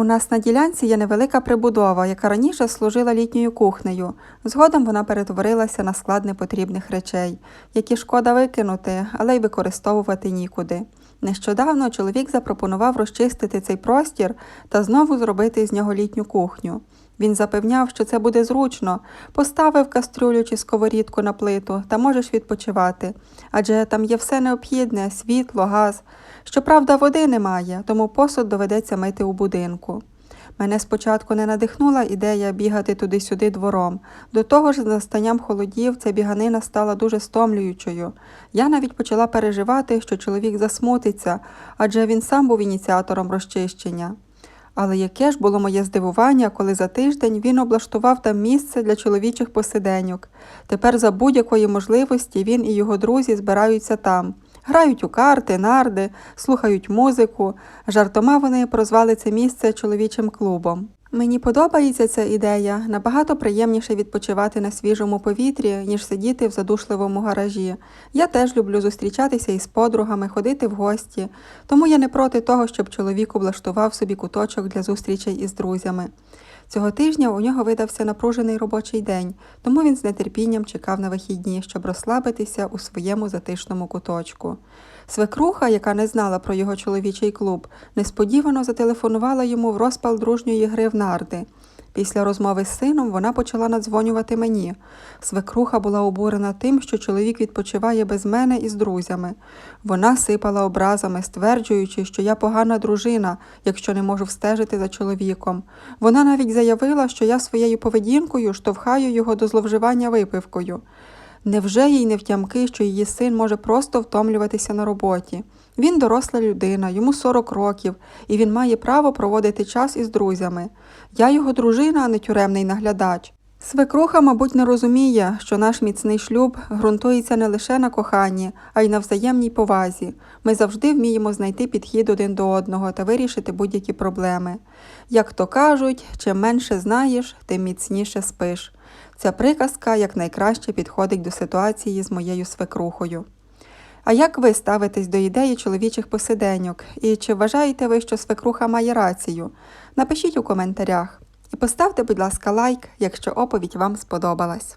У нас на ділянці є невелика прибудова, яка раніше служила літньою кухнею. Згодом вона перетворилася на склад непотрібних речей, які шкода викинути, але й використовувати нікуди. Нещодавно чоловік запропонував розчистити цей простір та знову зробити з нього літню кухню. Він запевняв, що це буде зручно, поставив кастрюлю чи сковорідку на плиту та можеш відпочивати, адже там є все необхідне світло, газ. Щоправда, води немає, тому посуд доведеться мити у будинку. Мене спочатку не надихнула ідея бігати туди-сюди двором. До того ж, з настанням холодів ця біганина стала дуже стомлюючою. Я навіть почала переживати, що чоловік засмутиться, адже він сам був ініціатором розчищення. Але яке ж було моє здивування, коли за тиждень він облаштував там місце для чоловічих посиденьок. Тепер за будь-якої можливості він і його друзі збираються там. Грають у карти, нарди, слухають музику. Жартома вони прозвали це місце чоловічим клубом. Мені подобається ця ідея. Набагато приємніше відпочивати на свіжому повітрі, ніж сидіти в задушливому гаражі. Я теж люблю зустрічатися із подругами, ходити в гості, тому я не проти того, щоб чоловік облаштував собі куточок для зустрічей із друзями. Цього тижня у нього видався напружений робочий день, тому він з нетерпінням чекав на вихідні, щоб розслабитися у своєму затишному куточку. Свекруха, яка не знала про його чоловічий клуб, несподівано зателефонувала йому в розпал дружньої гри в нарди. Після розмови з сином вона почала надзвонювати мені. Свекруха була обурена тим, що чоловік відпочиває без мене і з друзями. Вона сипала образами, стверджуючи, що я погана дружина, якщо не можу встежити за чоловіком. Вона навіть заявила, що я своєю поведінкою штовхаю його до зловживання випивкою. Невже їй не втямки, що її син може просто втомлюватися на роботі? Він доросла людина, йому 40 років, і він має право проводити час із друзями. Я його дружина, а не тюремний наглядач. Свекруха, мабуть, не розуміє, що наш міцний шлюб ґрунтується не лише на коханні, а й на взаємній повазі. Ми завжди вміємо знайти підхід один до одного та вирішити будь-які проблеми. Як то кажуть, чим менше знаєш, тим міцніше спиш. Ця приказка якнайкраще підходить до ситуації з моєю свекрухою. А як ви ставитесь до ідеї чоловічих посиденьок? І чи вважаєте ви, що свекруха має рацію? Напишіть у коментарях. І поставте, будь ласка, лайк, якщо оповідь вам сподобалась.